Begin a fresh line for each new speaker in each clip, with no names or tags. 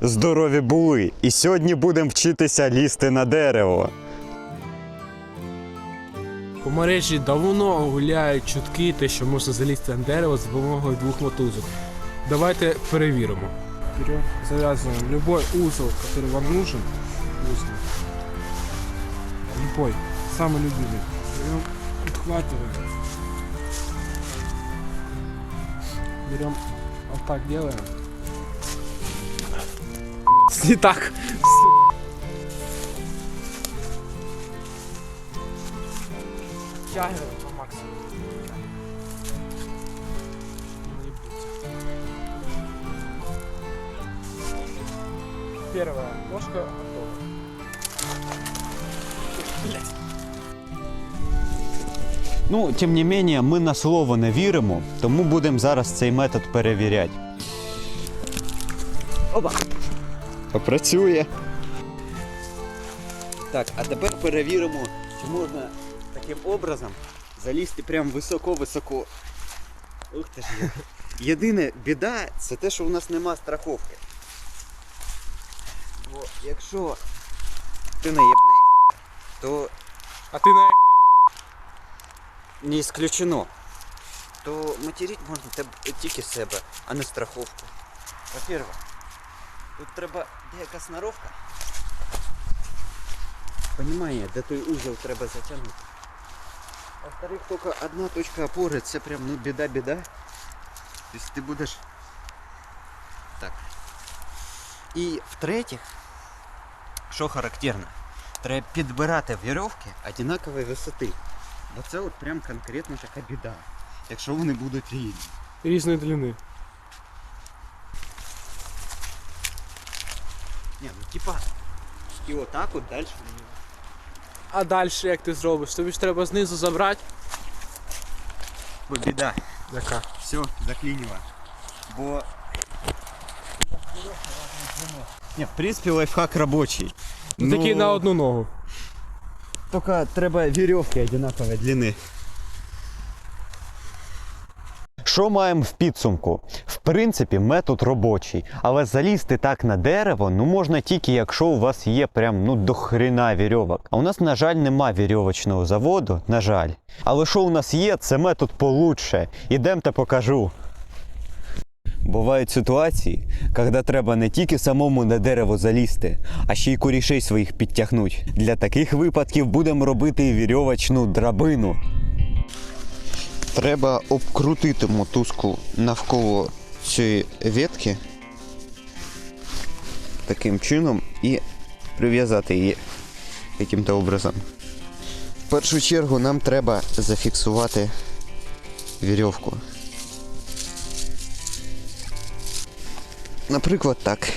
здорові були. І сьогодні будемо вчитися лізти на дерево.
По мережі давно гуляють чутки, те, що можна залізти на дерево з допомогою двох мотузок. Давайте перевіримо. Берем, завязываем любой узел, который вам нужен. Узел. Любой, самый любимый. Берем, подхватываем. Берем, вот так делаем. Не так. Тягиваем по максимуму. Первая ножка готова.
Ну, тим не менше, ми на слово не віримо, тому будемо зараз цей метод перевіряти. Опа! Попрацює. Так, а тепер перевіримо, чи можна таким образом залізти прям високо-високо. Ух ти ж. я. Єдине біда це те, що у нас нема страховки. Бо якщо ти наєбнеш, то
А ты на
не исключено, то матеріть можна тебе тільки себе, а не страховку. Во-первых, тут треба деяка сноровка. Понімання, де той узел треба затягнути. Во-вторых, тільки одна точка опори, це прям ну біда-біда. Тобто ти будеш. Так. І в-третіх, що характерно, треба підбирати вірьовки однакової висоти. Бо це от прям конкретно така біда. Якщо вони будуть різні.
різної длини.
Ні, ну типа. І отак от далі.
А далі як ти зробиш? Тобі ж треба знизу забрати.
Бо біда.
Яка?
Все, заклинило. Бо. Ні, в принципі, лайфхак робочий.
Ну, такий на одну ногу.
Тільки треба вірьовки однакової длини. Що маємо в підсумку? В принципі, метод робочий, але залізти так на дерево ну можна тільки якщо у вас є прям ну до хрена вірьовок. А у нас, на жаль, нема вірьовочного заводу, на жаль. Але що у нас є, це метод получше. Ідемте покажу. Бувають ситуації, коли треба не тільки самому на дерево залізти, а ще й корішей своїх підтягнути. Для таких випадків будемо робити вірьовочну драбину. Треба обкрутити мотузку навколо цієї ветки таким чином і прив'язати її яким-то образом. В першу чергу нам треба зафіксувати вірьовку. Наприклад, так.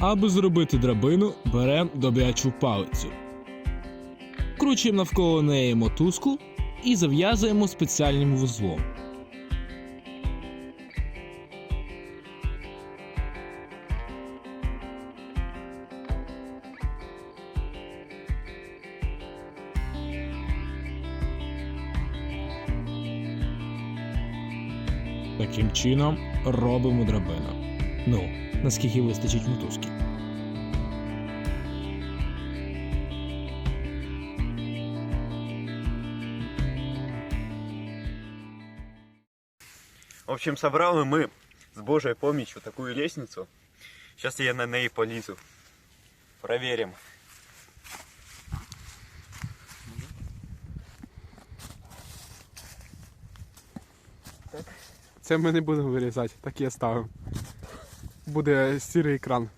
Аби зробити драбину, беремо добрячу палицю. Кручуємо навколо неї мотузку і зав'язуємо спеціальним вузлом. Таким чином робимо драбину. Ну, наскільки вистачить мотузки.
В общем, собрали мы с Божьей помощью такую лестницу. Сейчас я на ней полезу. Проверим.
Це ми не будемо вирізати, так і ставимо. Буде сірий екран.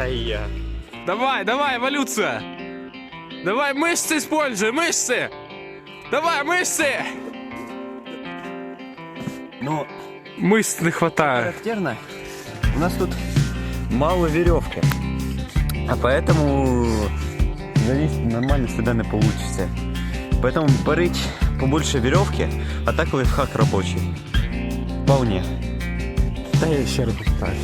Ай я.
Давай, давай, эволюция! Давай мышцы используй, мышцы! Давай, мышцы!
Ну,
Мышц не хватает.
характерно, у нас тут мало веревки. А поэтому залезть нормально сюда не получится. Поэтому беріть побольше веревки, а так лайфхак робочий. Вполне.
Та я ще раз питаю.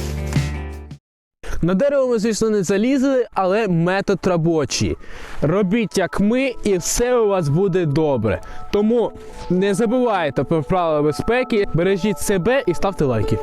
На дерево ми, звісно, не залізли, але метод робочий. Робіть як ми, і все у вас буде добре. Тому не забувайте про правила безпеки, бережіть себе і ставте лайки.